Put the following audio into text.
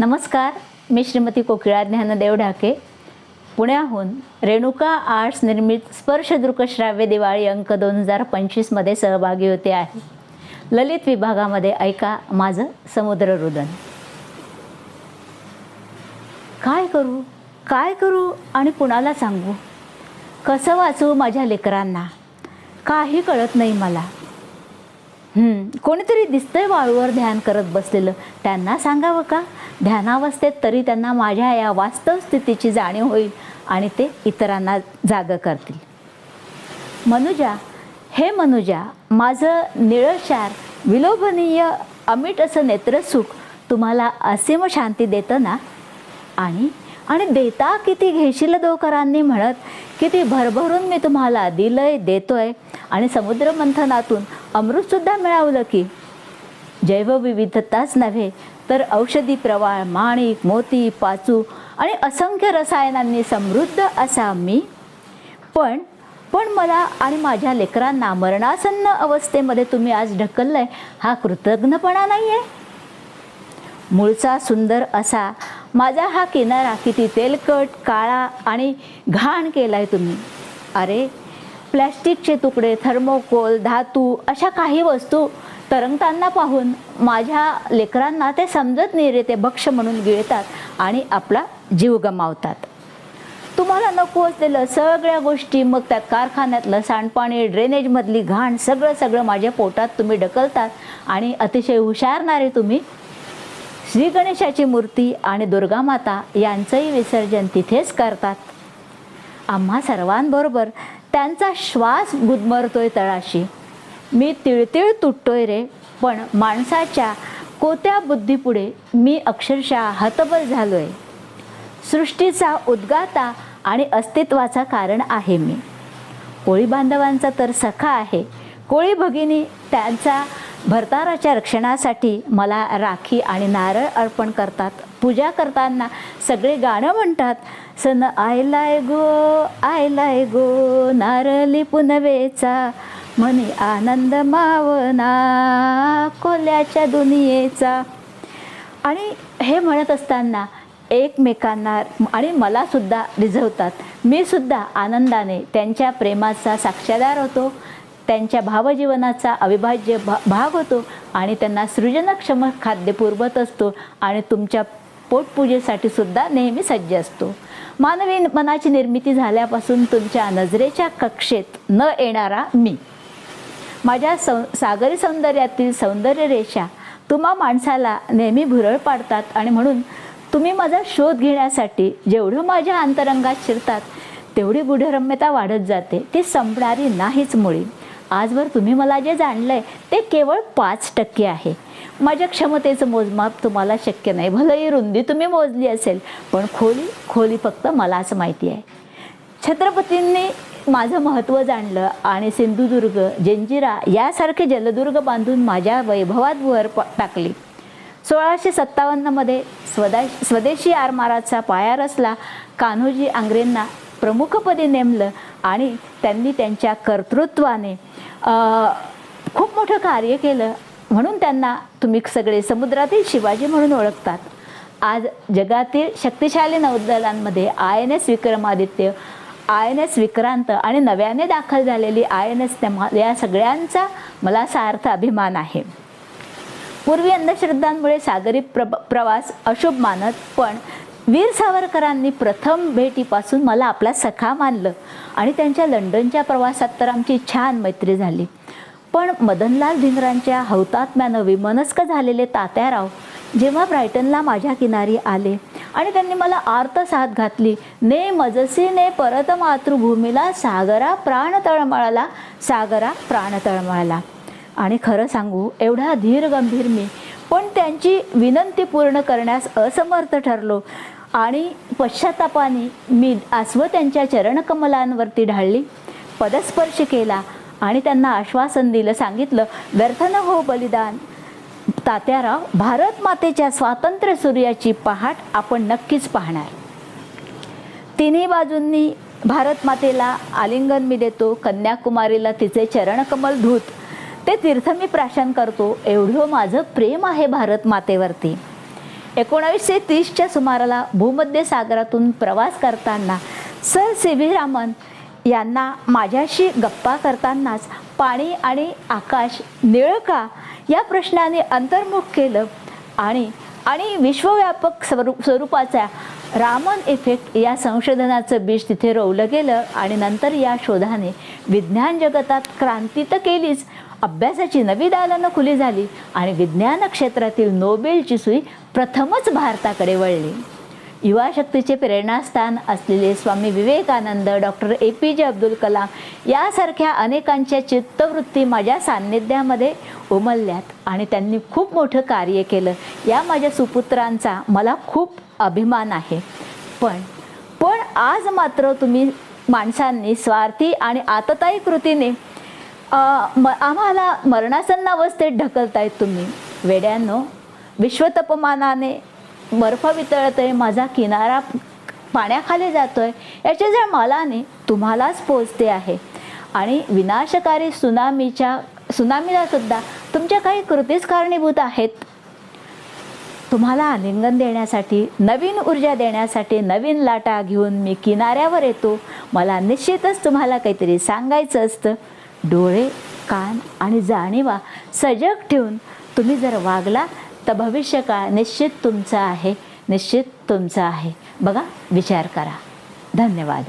नमस्कार मी श्रीमती कोकिळा ज्ञानदेव ढाके पुण्याहून रेणुका आर्ट्स निर्मित स्पर्श दृकश्राव्य दिवाळी अंक दोन हजार पंचवीसमध्ये सहभागी होते आहे. ललित विभागामध्ये ऐका माझं समुद्ररुदन काय करू? काय करू? आणि कुणाला सांगू? कसं वाचवू माझ्या लेकरांना? काही कळत नाही मला. कोणीतरी दिसतंय वाळूवर ध्यान करत बसलेलं. त्यांना सांगावं का? ध्यानावस्थेत तरी त्यांना माझ्या या वास्तव स्थितीची जाणीव होईल आणि ते इतरांना जागं करतील. मनुजा हे मनुजा माझं निळशार विलोभनीय अमिट असं नेत्रसुख तुम्हाला असीम शांती देतं ना? आणि आणि देता किती घेशील दोकरांनी म्हणत किती भरभरून मी तुम्हाला दिलंय देतोय. आणि समुद्रमंथनातून अमृतसुद्धा मिळवलं की? जैवविविधताच नव्हे तर औषधी प्रवाळ माणिक मोती पाचू आणि असंख्य रसायनांनी समृद्ध असा मी. पण पण मला आणि माझ्या लेकरांना मरणासन्न अवस्थेमध्ये तुम्ही आज ढकललंय हा कृतज्ञपणा नाही आहे मूळचा सुंदर असा माझा हा किनारा किती तेलकट काळा आणि घाण केलाय तुम्ही. अरे प्लॅस्टिकचे तुकडे थर्मोकोल धातू अशा काही वस्तू तरंगताना पाहून माझ्या लेकरांना ते समजत नाही रे ते भक्ष म्हणून गिळतात आणि आपला जीव गमावतात. तुम्हाला नको असलेलं सगळ्या गोष्टी मग त्यात कारखान्यातलं सांडपाणी ड्रेनेजमधली घाण सगळं सगळं माझ्या पोटात तुम्ही ढकलतात आणि अतिशय हुशारणारे तुम्ही. श्री गणेशाची मूर्ती आणि दुर्गामाता यांचंही विसर्जन तिथेच करतात. आम्हा सर्वांबरोबर त्यांचा श्वास गुदमरतोय तळाशी. मी तिळतिळ तुटतोय रे पण माणसाच्या कोत्या बुद्धीपुढे मी अक्षरशः हतबल झालोय. सृष्टीचा उद्गाता आणि अस्तित्वाचा कारण आहे मी. कोळी बांधवांचा तर सखा आहे. कोळी भगिनी त्यांचा भरताराच्या रक्षणासाठी मला राखी आणि नारळ अर्पण करतात. पूजा करताना सगळे गाणं म्हणतात. सन आयलाय गो आयलाय गो नारली पुनवेचा म्हणे आनंद मावना कोल्याच्या दुनियेचा. आणि हे म्हणत असताना एकमेकांना आणि मला सुद्धा रिझवतात. मी सुद्धा आनंदाने त्यांच्या प्रेमाचा साक्षीदार होतो. त्यांच्या भावजीवनाचा अविभाज्य भा भाग होतो आणि त्यांना सृजनक्षम खाद्य पुरवत असतो आणि तुमच्या पोटपूजेसाठी सुद्धा नेहमी सज्ज असतो. मानवी मनाची निर्मिती झाल्यापासून तुमच्या नजरेच्या कक्षेत न येणारा मी. माझ्या सौ सागरी सौंदर्यातील सौंदर्य रेषा तुम्हा माणसाला नेहमी भुरळ पाडतात आणि म्हणून तुम्ही माझा शोध घेण्यासाठी जेवढं माझ्या अंतरंगात शिरतात तेवढी गुढरम्यता वाढत जाते ती संपणारी नाहीच मुळी. आजवर तुम्ही मला जे जाणलं आहे ते केवळ पाच टक्के आहे. माझ्या क्षमतेचं मोजमाप तुम्हाला शक्य नाही. भलंही रुंदी तुम्ही मोजली असेल पण खोली खोली फक्त मलाच माहिती आहे. छत्रपतींनी माझं महत्त्व जाणलं आणि सिंधुदुर्ग जंजिरा यासारखे जलदुर्ग बांधून माझ्या वैभवात भर टाकली. सोळाशे सत्तावन्नमध्ये स्वदा स्वदेशी आरमाराचा पाया रचला कान्होजी आंग्रेंना प्रमुखपदी नेमलं आणि त्यांनी त्यांच्या कर्तृत्वाने खूप मोठं कार्य केलं. म्हणून त्यांना तुम्ही सगळे समुद्रातील शिवाजी म्हणून ओळखतात. आज जगातील शक्तिशाली नौदलांमध्ये I N S Vikramaditya I N S Vikrant आणि नव्याने दाखल झालेली आय एन एस या सगळ्यांचा मला सार्थ अभिमान आहे. पूर्वी अंधश्रद्धांमुळे सागरी प्र प्रवास अशुभ मानत पण वीर सावरकरांनी प्रथम भेटीपासून मला आपला सखा मानलं आणि त्यांच्या लंडनच्या प्रवासात तर आमची छान मैत्री झाली. पण मदनलाल धिंगरांच्या हौतात्म्यानं विमनस्क झालेले तात्याराव जेव्हा ब्रायटनला माझ्या किनारी आले आणि त्यांनी मला आर्त साथ घातली ने मजसी ने परत मातृभूमीला सागरा प्राण तळमळाला सागरा प्राण तळमळाला. आणि खरं सांगू एवढा धीर गंभीर मी पण त्यांची विनंती पूर्ण करण्यास असमर्थ ठरलो. आणि पश्चातापाने मी आस्व त्यांच्या चरणकमलांवरती ढाळली. पदस्पर्श केला आणि त्यांना आश्वासन दिलं सांगितलं व्यर्थ न हो बलिदान. तात्याराव भारत मातेच्या स्वातंत्र्य सूर्याची पहाट आपण नक्कीच पाहणार. तिन्ही बाजूंनी भारत मातेला आलिंगन मी देतो कन्याकुमारीला तिचे चरणकमल धूत. ते तीर्थ मी प्राशन करतो एवढं माझं प्रेम आहे भारत मातेवरती. एकोणावीसशे तीसच्या सुमाराला भूमध्य सागरातून प्रवास करताना सर सी व्ही रामन यांना माझ्याशी गप्पा करतानाच पाणी आणि आकाश निळ का? या प्रश्नाने अंतर्मुख केलं आणि आणि विश्वव्यापक स्वरूप स्वरूपाचा रामन इफेक्ट या संशोधनाचं बीज तिथे रोवलं गेलं आणि नंतर या शोधाने विज्ञान जगतात क्रांती तर केलीच. अभ्यासाची नवी दालनं खुली झाली आणि विज्ञान क्षेत्रातील नोबेलची सुई प्रथमच भारताकडे वळली. युवा शक्तीचे प्रेरणास्थान असलेले Swami Vivekananda doctor A P J Abdul Kalam यासारख्या अनेकांच्या चित्तवृत्ती माझ्या सान्निध्यामध्ये उमलल्यात आणि त्यांनी खूप मोठं कार्य केलं. या माझ्या सुपुत्रांचा मला खूप अभिमान आहे. पण पण आज मात्र तुम्ही माणसांनी स्वार्थी आणि आतताई कृतीने म आम्हाला मरणासन्न अवस्थेत ढकलतायत तुम्ही. वेड्यांनो विश्वतपमानाने बर्फ वितळतोय माझा किनारा पाण्याखाली जातो आहे याची जर मलाने तुम्हालाच पोचते आहे. आणि विनाशकारी सुनामीच्या सुनामीला सुद्धा तुमच्या काही कृतीच कारणीभूत आहेत. तुम्हाला आलिंगन देण्यासाठी नवीन ऊर्जा देण्यासाठी नवीन लाटा घेऊन मी किनाऱ्यावर येतो. मला निश्चितच तुम्हाला काहीतरी सांगायचं असतं. डोळे कान आणि जाणीवा सजग ठेवून तुम्ही जर वागला तर भविष्य काळ निश्चित तुमचा आहे निश्चित तुमचा आहे. बघा विचार करा. धन्यवाद.